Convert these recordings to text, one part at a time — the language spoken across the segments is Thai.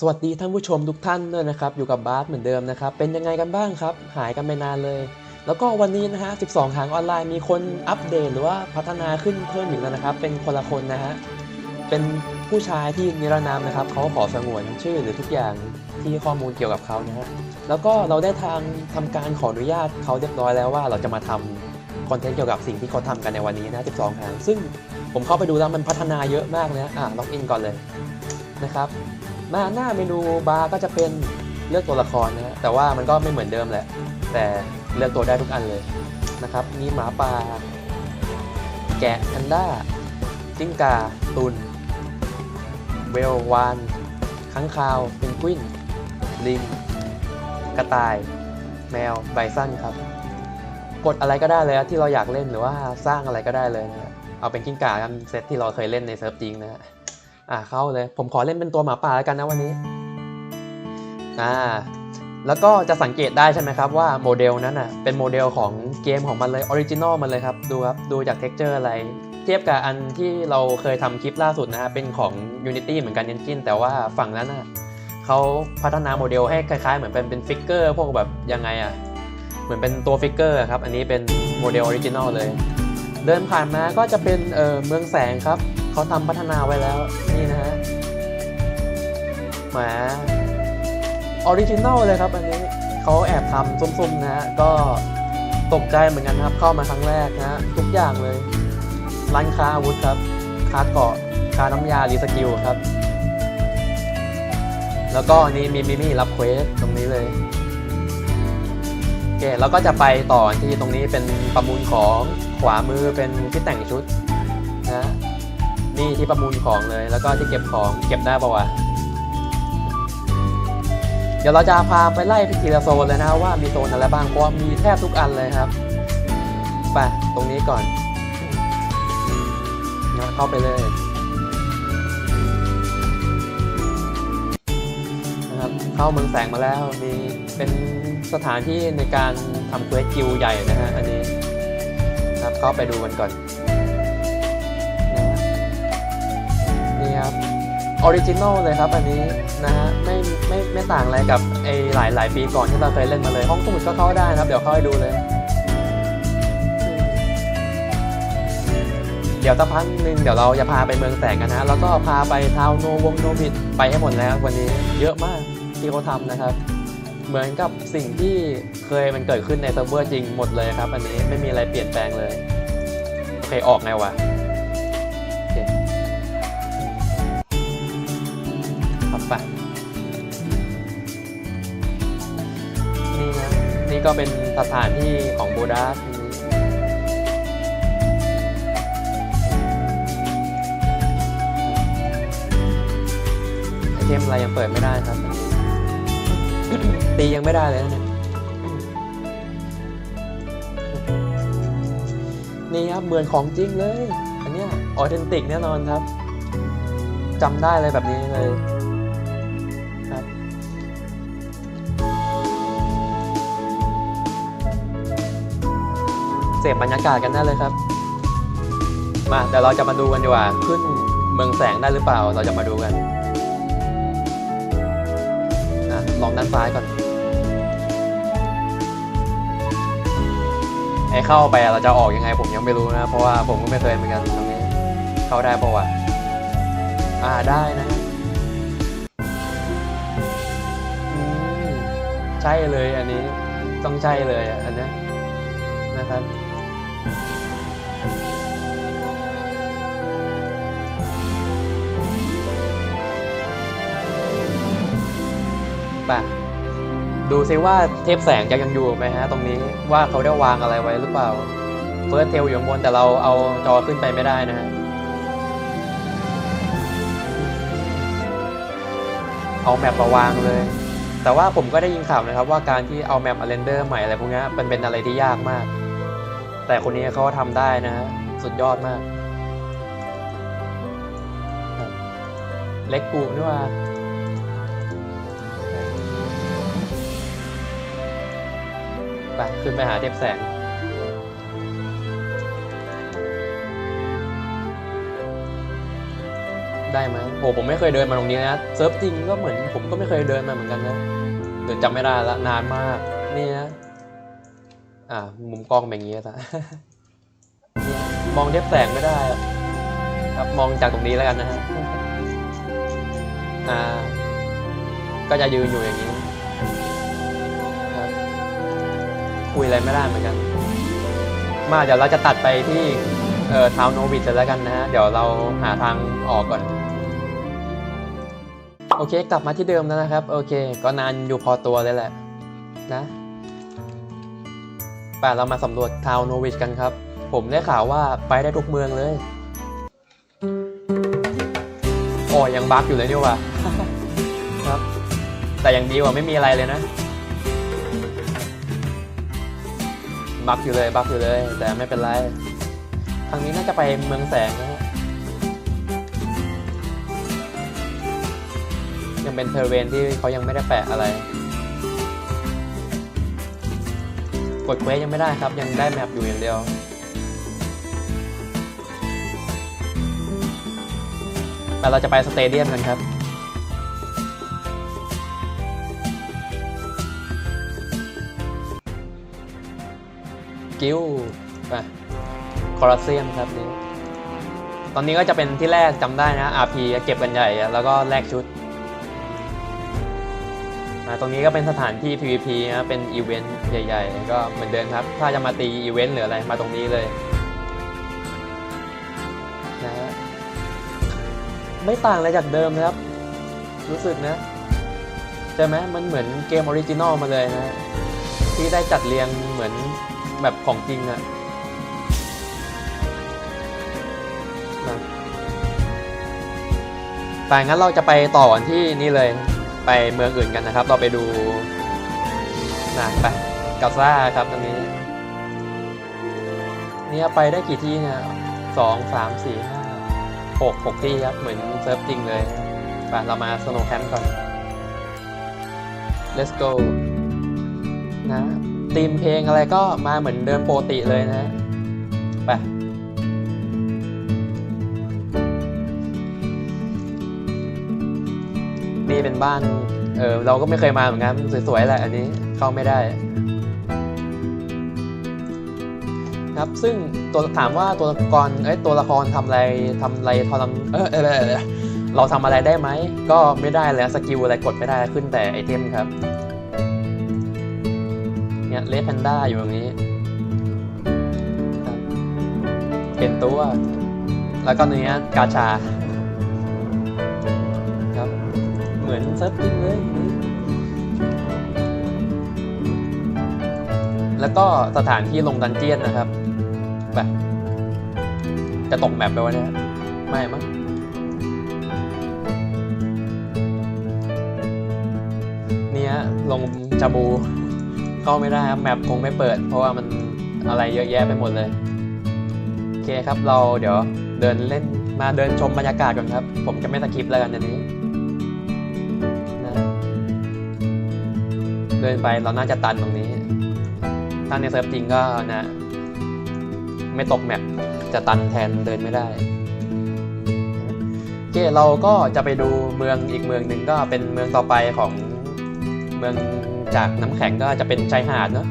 สวัสดีท่านผู้ชมทุกท่านด้วยนะครับ อยู่กับบาสเหมือนเดิมนะครับ เป็นยังไงกันบ้างครับ หายกันไปนานเลย แล้วก็วันนี้นะฮะ 12ทางออนไลน์มีคนอัปเดตหรือว่าพัฒนาขึ้นเพิ่มอีกแล้วนะครับ เป็นคนละคนนะฮะ เป็นผู้ชายที่นิรนามนะครับ เขาขอสงวนชื่อหรือทุกอย่างที่ข้อมูลเกี่ยวกับเขานะฮะ แล้วก็เราได้ทางทำการขออนุญาตเขาเรียบร้อยแล้วว่าเราจะมาทำคอนเทนต์เกี่ยวกับสิ่งที่เขาทำกันในวันนี้นะ 12ทาง ซึ่งผมเข้าไปดูแล้วมันพัฒนาเยอะมากเลยนะอะล็อกอินก่อนเลยนะครับ มาหน้าเมนูบาร์ก็จะเป็นเลือกตัวละครนะฮะแต่ว่ามันก็ไม่เหมือนเดิมแหละ แต่เลือกตัวได้ทุกอันเลยนะครับ มีหมาป่าแกะแพนด้าจิ้งกา ตุนเวลวานค้างคาวเพนกวิน ลิง กระต่าย แมว ไบซันครับ กดอะไรก็ได้เลยที่เราอยากเล่นหรือว่าสร้างอะไรก็ได้เลยนะฮะเอาเป็นกิ้งก่ากันเซตที่เราเคยเล่นในเซิร์ฟจริงนะฮะ อ่าเข้าเลย ผมขอเล่นเป็นตัวหมาป่าแล้วกันนะวันนี้อ่าแล้วก็จะสังเกตได้ใช่ไหมครับว่าโมเดลนั้นอะเป็นโมเดลของเกมของมันเลยออริจินอลมันเลยครับดูครับดูจากเท็กเจอร์อะไร เทียบกับอันที่เราเคยทำคลิปล่าสุดนะฮะเป็นของ Unity เหมือนกัน Engine แต่ว่าฝั่งนั้นน่ะเขาพัฒนาโมเดลให้คล้ายๆ เหมือนเป็นเป็นฟิกเกอร์พวกแบบยังไงอะเหมือนเป็นตัวฟิกเกอร์ครับอันนี้เป็นโมเดลออริจินอลเลย เดินผ่านมาก็จะเป็นเออเมืองแสงครับเขาทำพัฒนาไว้แล้ว นี่นะฮะแหมออริจินอลเลยครับ อันนี้เขาแอบทำซุ่มๆนะฮะ ก็ตกใจเหมือนกันครับ เข้ามาครั้งแรกนะฮะ ทุกอย่างเลย ร้านค้าอาวุธครับคาเกาะคาน้ำยารีสกิลครับ แล้วก็อันนี้มีมิมี่รับเควสตรงนี้เลยโอเคแล้วก็จะไปต่อที่ตรงนี้เป็นประมูลของขวามือเป็นที่แต่งชุดนะ นี่ที่ประมูลของเลย แล้วก็ที่เก็บของเก็บได้ปะวะเดี๋ยวเราจะพาไปไล่ไปทีละโซนเลยนะว่ามีโซนอะไรบ้างเพราะมีแทบทุกอันเลยครับไปตรงนี้ก่อนนะเข้าไปเลยนะครับเข้าเมืองแสงมาแล้วมีเป็นสถานที่ในการทำเควสกิลใหญ่นะฮะอันนี้ครับเข้าไปดูกันก่อน ออริจินอลเลยครับอันนี้นะฮะไม่ไม่ไม่ต่างอะไรกับไอหลายหลายปีก่อนที่เราเคยเล่นมาเลย ห้องสมุดก็เข้าได้นะครับ เดี๋ยวเข้าให้ดูเลย เดี๋ยวสักพักหนึ่งเดี๋ยวเราจะพาไปเมืองแสงกันนะแล้วก็พาไปทาวน์โนวงโนบิดไปให้หมดแล้ววันนี้เยอะมากที่เขาทำนะครับ เหมือนกับสิ่งที่เคยมันเกิดขึ้นในเซิร์ฟเวอร์จริงหมดเลยครับ อันนี้ไม่มีอะไรเปลี่ยนแปลงเลยโอเคออกไงวะ นี่ก็เป็นสถานที่ของโบดัสไอเทมอะไรยังเปิดไม่ได้ครับ ตียังไม่ได้เลยนะเนี่ยนี่ครับเหมือนของจริงเลย อันเนี้ยออเทนติกแน่นอนครับจำได้เลยแบบนี้เลย เสพบรรยากาศกันได้เลยครับ มาเดี๋ยวเราจะมาดูกันดีกว่า ขึ้นเมืองแสงได้หรือเปล่า เราจะมาดูกันอะลองด้านซ้ายก่อนไอ้เข้าไปเราจะออกยังไงผมยังไม่รู้นะ เพราะว่าผมก็ไม่เคยเหมือนกันตรงนี้เข้าได้ปะวะอ่าได้นะใช่เลยอันนี้ต้องใช่เลยอัน นะครับไปดูซิว่าเทพแสงจะยังอยู่ไหมฮะตรงนี้ว่าเขาได้วางอะไรไว้หรือเปล่าเฟิร์สเทลอยู่บนแต่เราเอาจอขึ้นไปไม่ได้นะฮะเอาแมปมาวางเลย แต่ว่าผมก็ได้ยินข่าวนะครับว่าการที่เอาแมปมาเรนเดอร์ใหม่อะไรพวกนี้มันเป็นอะไรที่ยากมาก แต่คนนี้เขาทำได้นะฮะสุดยอดมาก เล็กกูนี่ว่าไปขึ้นไปหาเทพแสงได้ไหมโอ้ผมไม่เคยเดินมาตรงนี้นะ เซิร์ฟจริงก็เหมือนผมก็ไม่เคยเดินมาเหมือนกันนะเดี๋ยวจำไม่ได้ละนานมาก นี่นะ อ่ามุมกล้องเป็นอย่างงี้ซะมองเทียบแสงไม่ได้ ครับมองจากตรงนี้แล้วกันนะฮะอ่า ก็จะยืนอยู่อย่างนี้ครับคุยอะไรไม่ได้เหมือนกัน มาเดี๋ยวเราจะตัดไปที่เอ่อทาวโนวิดแล้วกันนะฮะเดี๋ยวเราหาทางออกก่อนโอเค กลับมาที่เดิมแล้วนะครับ โอเค ก็นานอยู่พอตัวเลยแหละ นะ ป่าเรามาสำรวจทาวโนวิดกันครับ ผมได้ข่าวว่าไปได้ทุกเมืองเลย โอ้ยังบั๊กอยู่เลยนี่หว่าครับ แต่ยังดีกว่าไม่มีอะไรเลยนะ บักอยู่เลยบักอยู่เลย แต่ไม่เป็นไร ทางนี้น่าจะไปเมืองแสงนะฮะยังเป็นเทอร์เวนที่เขายังไม่ได้แปะอะไร กดเควสยังไม่ได้ครับ ยังได้แมปอยู่อย่างเดียวแต่เราจะไปสเตเดียมกันครับ กิลไปคอร์เซียมครับนี่ตอนนี้ก็จะเป็นที่แรกจำได้นะ RP เก็บกันใหญ่ แล้วก็แลกชุด ตรงนี้ก็เป็นสถานที่ PVP นะเป็นอีเวนต์ใหญ่ๆ ก็เหมือนเดิมครับ ถ้าจะมาตีอีเวนต์หรืออะไรมาตรงนี้เลยนะฮะไม่ต่างอะไรจากเดิมนะครับ รู้สึกนะใช่ไหมมันเหมือนเกมออริจินอลมาเลยนะที่ได้จัดเรียงเหมือนแบบของจริงอะนะแต่งั้นเราจะไปต่อที่นี่เลย ไปเมืองอื่นกันนะครับ เราไปดูนะไปกาซ่าครับตรงนี้ เนี่ยไปได้กี่ที่เนี่ยสองสามสี่ห้าหกหกที่ครับ เหมือนเซิร์ฟจริงเลยไปเรามาสโนว์แคมป์ก่อน let's go นะธีมเพลงอะไรก็มาเหมือนเดิมปกติเลยนะไป นี่เป็นบ้าน เออเราก็ไม่เคยมาเหมือนกันสวยๆแหละอันนี้เข้าไม่ได้ ครับซึ่งตัวถามว่าตัวละครเอ้ยตัวละครทำอะไรทำอะไรทำเออเออเออเออเราทำอะไรได้ไหมก็ไม่ได้แล้วสกิลอะไรกดไม่ได้ขึ้นแต่ไอเทมครับเนี่ยเลสแพนด้าอยู่ตรงนี้เป็นตัว แล้วก็เนี้ยกาชา เหมือนเซิร์ฟจริงเลย แล้วก็สถานที่ลงดันเจียนนะครับไปจะตกแมปไปวะเนี่ยไม่มั้งเนี่ยลงจาบูเข้าไม่ได้ครับแมปคงไม่เปิด เพราะว่ามันอะไรเยอะแยะไปหมดเลย โอเคครับเราเดี๋ยวเดินเล่นมาเดินชมบรรยากาศก่อนครับ ผมจะไม่สคริปแล้วกันอันนี้ เดินไปเราน่าจะตันตรงนี้ ถ้าในเซิร์ฟจริงก็นะ ไม่ตกแมปจะตันแทนเดินไม่ได้โอเคเราก็จะไปดูเมืองอีกเมืองหนึ่งก็เป็นเมืองต่อไปของเมืองจากน้ำแข็งก็จะเป็นชายหาดเนาะ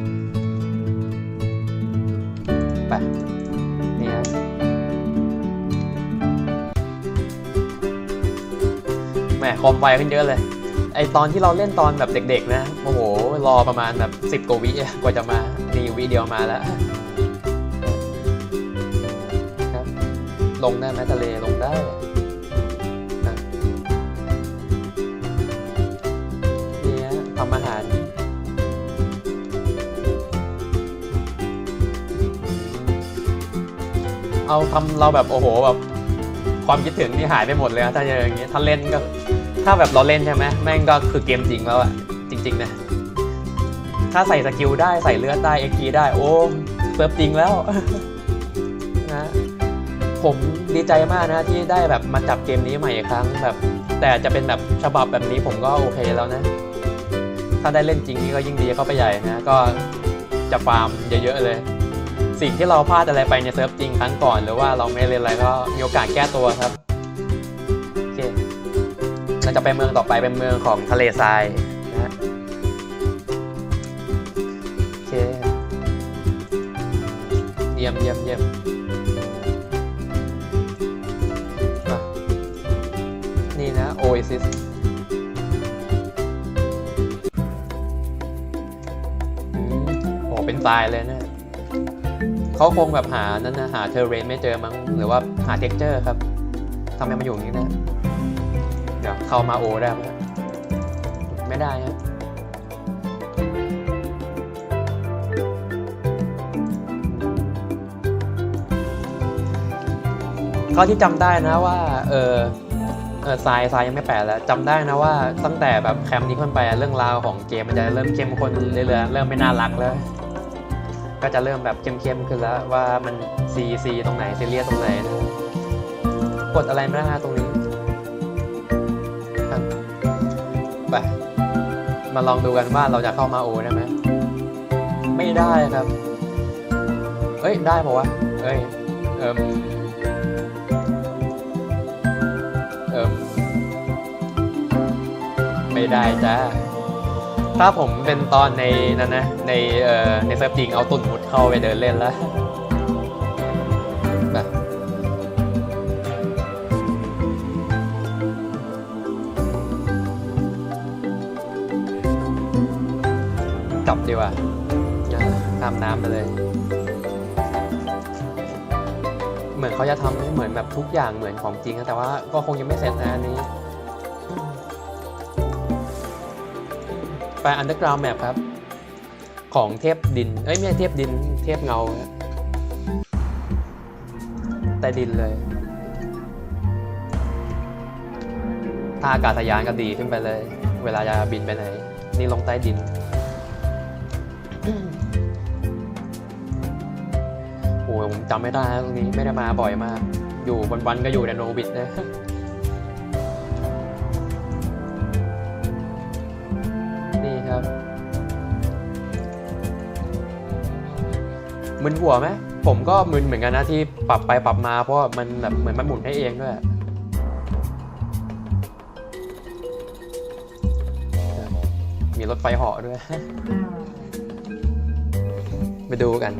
ไปนี่ฮะแหมคอมไวขึ้นเยอะเลย ไอตอนที่เราเล่นตอนแบบเด็กๆนะโอ้โหรอประมาณแบบสิบ10กว่าวิกว่าจะมานี่วิเดียวมาแล้วครับลงได้ไหมทะเลลงได้นี่ทำอาหารเอาทำเราแบบโอ้โหแบบความคิดถึงนี่หายไปหมดเลยถ้าอย่างเงี้ยถ้าเล่นก็ ถ้าแบบเราเล่นใช่ไหมแม่งก็คือเกมจริงแล้วอะจริงๆนะถ้าใส่สกิลได้ใส่เลือดได้เอ็กีได้โอ้เซิร์ฟจริงแล้วนะผมดีใจมากนะที่ได้แบบมาจับเกมนี้ใหม่อีกครั้งแบบ แต่จะเป็นแบบฉบับแบบนี้ผมก็โอเคแล้วนะ ถ้าได้เล่นจริงนี่ก็ยิ่งดีเข้าไปใหญ่นะ ก็จะฟาร์มเยอะๆเลย สิ่งที่เราพลาดอะไรไปในเซิร์ฟจริงครั้งก่อน หรือว่าเราไม่เล่นอะไรก็มีโอกาสแก้ตัวครับ เราจะไปเมืองต่อไปเป็นเมืองของทะเลทรายนะฮะโอเคเยี่ยมเยี่ยมเยี่ยมนี่นะ Oasis อืมโอ้เป็นทรายเลยนะเขาคงแบบหา นั่นนะหาเทอร์เรนไม่เจอมั้ง หรือว่าหาเท็กเจอร์ครับทำไมมาอยู่อย่างนี้นะ เข้ามาโอได้ไหมไม่ได้ฮะก็ที่จำได้นะว่า เออเออทรายทรายยังไม่แปลแล้วจำได้นะว่าตั้งแต่แบบแคมป์นี้ขึ้นไปเรื่องราวของเกมมันจะเริ่มเข้มข้นเรื่อยๆเริ่มไม่น่ารักแล้วก็จะเริ่มแบบเข้มๆขึ้นแล้วว่ามันซีซีตรงไหนซีเรียสตรงไหนกดอะไรไม่ได้นะตรงนี้ ไป มาลองดูกันว่าเราจะเข้ามาโอได้ไหมไม่ได้ครับ เอ้ย ได้ปะวะ เอ้ย เอิมเอิมไม่ได้จ้า ถ้าผมเป็นตอนในนั้นนะ ในเอ่อในเซิร์ฟจริงเอาตุ่นมุดเข้าไปเดินเล่นแล้ว กลับดีกว่าอะข้ามน้ำไปเลย เหมือนเขาจะทำให้เหมือนแบบทุกอย่างเหมือนของจริงนะแต่ว่าก็คงยังไม่เสร็จนะอันนี้ ไป Underground Map ครับ ของเทพดิน เอ้ยไม่ใช่เทพดิน เทพเงาครับใต้ดินเลยท่าอากาศยานก็ดีขึ้นไปเลย เวลาจะบินไปไหน นี่ลงใต้ดิน จำไม่ได้นะตรงนี้ไม่ได้มาบ่อยมาก อยู่วันๆก็อยู่ในโนบิดนะนี่ครับมึนหัวไหมผมก็มึนเหมือนกันนะที่ปรับไปปรับมา เพราะว่ามันแบบเหมือนมันหมุนให้เองด้วยมีรถไฟเหาะด้วย ไปดูกัน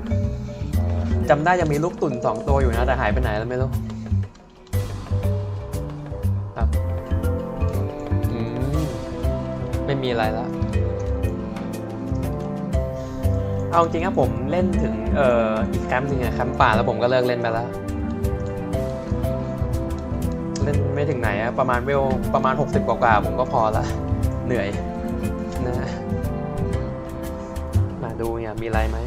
จำได้ยังมีลูกตุ่นสองตัวอยู่นะ แต่หายไปไหนแล้วไม่รู้ครับอืมไม่มีอะไรแล้วเอาจริงครับผมเล่นถึงเอ่ออีกแคมป์หนึ่งอะแคมป์ป่าแล้วผมก็เลิกเล่นไปแล้วเล่นไม่ถึงไหนอะประมาณเวลประมาณ 60 กว่าๆผมก็พอละเหนื่อยนะมาดูเนี่ยมีอะไรไหม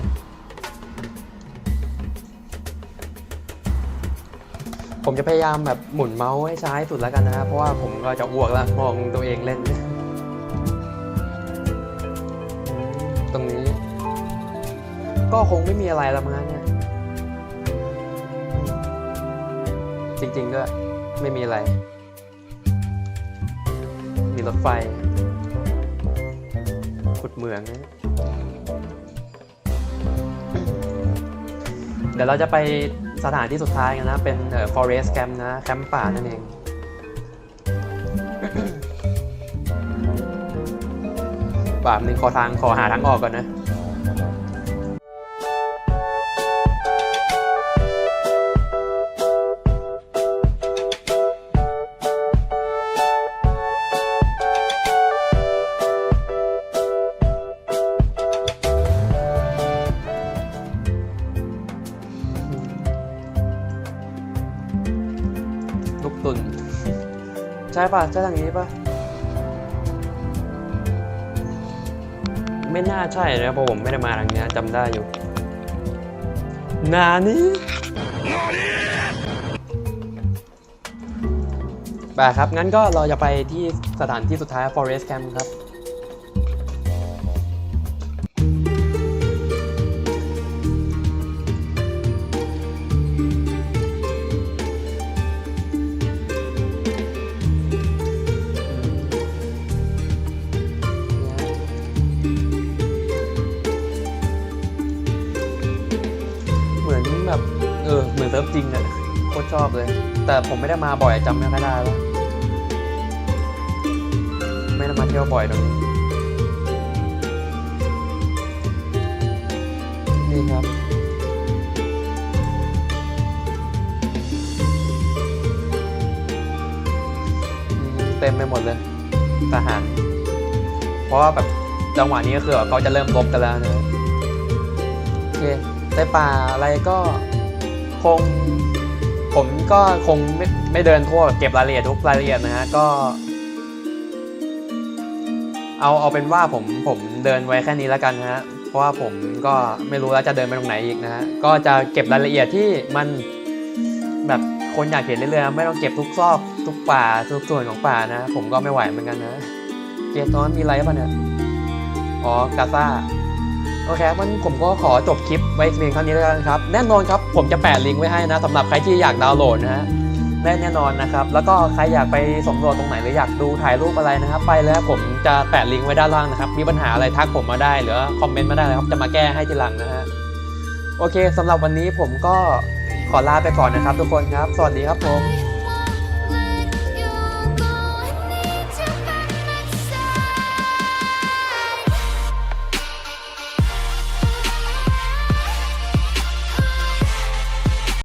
ผมจะพยายามแบบหมุนเมาส์ให้ซ้ายสุดแล้วกันนะครับเพราะว่าผมก็จะอ้วกแล้วมองตัวเองเล่น ตรงนี้ ก็คงไม่มีอะไรแล้วมั้งเนี่ยจริงๆด้วยไม่มีอะไร มีรถไฟ ขุดเหมืองนะเดี๋ยวเราจะไป สถานที่สุดท้ายกันนะ เป็นเอ่อ forest camp นะ แคมป์ป่านั่นเองป่าหนึ่งขอทางขอหาทางออกก่อนนะ ช่ป่ะใช่ทางนี้ป่ะ ไม่น่าใช่นะเพราะผมไม่ได้มาทางนี้จำได้อยู่ นานี้ไปครับ งั้นก็เราจะไปที่สถานที่สุดท้าย Forest Camp ครับ ออ เหมือนเซิร์ฟจริงอะโคตรชอบเลย แต่ผมไม่ได้มาบ่อยจำไม่ค่อยได้แล้วที่ยวบ่อยตรงนี้นี่ครับเต็มไปหมดเลยทหาร เพราะว่าแบบจังหวะนี้ก็คือเขาจะเริ่มรบกันแล้วนะโอเคในป่าอะไรก็ คงผมก็คงไม่ไม่เดินทั่วเก็บรายละเอียดทุกรายละเอียดนะฮะก็ เอาเอาเป็นว่าผมผมเดินไว้แค่นี้แล้วกันฮะเพราะว่าผมก็ไม่รู้แล้วจะเดินไปตรงไหนอีกนะฮะก็จะเก็บรายละเอียดที่มันแบบคนอยากเห็นเรื่อยๆไม่ต้องเก็บทุกซอกทุกป่าทุกส่วนของป่านะ ผมก็ไม่ไหวเหมือนกันนะ เกตตอนนั้มีอะไรป่ะเนี่ยอ๋อกาซ่า โอเคมันผมก็ขอจบคลิปไว้เพียงเท่านี้แล้วกันครับ แน่นอนครับผมจะแปะลิงก์ไว้ให้นะสำหรับใครที่อยากดาวน์โหลดนะฮะได้แน่นอนนะครับ แล้วก็ใครอยากไปสำรวจตรงไหนหรืออยากดูถ่ายรูปอะไรนะครับ ไปแล้วผมจะแปะลิงก์ไว้ด้านล่างนะครับ มีปัญหาอะไรทักผมมาได้หรือคอมเมนต์มาได้เลยครับ จะมาแก้ให้ทีหลังนะฮะ โอเคสำหรับวันนี้ผมก็ขอลาไปก่อนนะครับ ทุกคนครับ สวัสดีครับผม